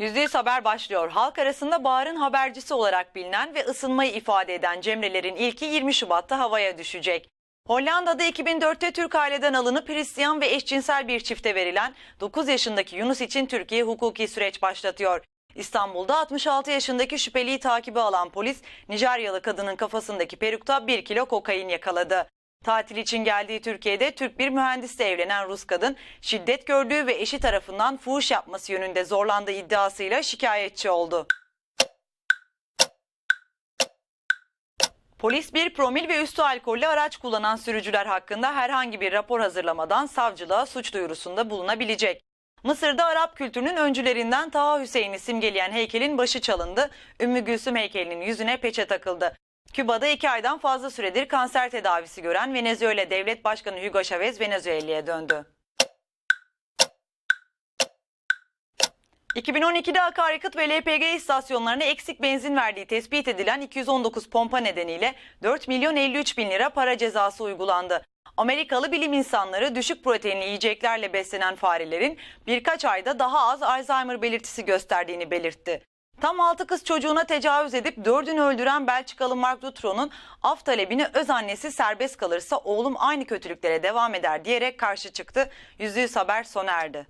Yüzdeyiz haber başlıyor. Halk arasında baharın habercisi olarak bilinen ve ısınmayı ifade eden Cemre'lerin ilki 20 Şubat'ta havaya düşecek. Hollanda'da 2004'te Türk aileden alınıp Hristiyan ve eşcinsel bir çifte verilen 9 yaşındaki Yunus için Türkiye hukuki süreç başlatıyor. İstanbul'da 66 yaşındaki şüpheliyi takibe alan polis Nijeryalı kadının kafasındaki perukta 1 kilo kokain yakaladı. Tatil için geldiği Türkiye'de Türk bir mühendisle evlenen Rus kadın şiddet gördüğü ve eşi tarafından fuhuş yapması yönünde zorlandığı iddiasıyla şikayetçi oldu. Polis bir promil ve üstü alkollü araç kullanan sürücüler hakkında herhangi bir rapor hazırlamadan savcılığa suç duyurusunda bulunabilecek. Mısır'da Arap kültürünün öncülerinden Taha Hüseyin'i simgeleyen heykelin başı çalındı. Ümmü Gülsüm heykelinin yüzüne peçe takıldı. Küba'da iki aydan fazla süredir kanser tedavisi gören Venezuela Devlet Başkanı Hugo Chavez Venezuela'ya döndü. 2012'de akaryakıt ve LPG istasyonlarına eksik benzin verdiği tespit edilen 219 pompa nedeniyle 4 milyon 53 bin lira para cezası uygulandı. Amerikalı bilim insanları düşük proteinli yiyeceklerle beslenen farelerin birkaç ayda daha az Alzheimer belirtisi gösterdiğini belirtti. Tam 6 kız çocuğuna tecavüz edip 4'ünü öldüren Belçikalı Mark Dutron'un af talebini öz annesi serbest kalırsa oğlum aynı kötülüklere devam eder diyerek karşı çıktı. Yüzde yüz haber sona erdi.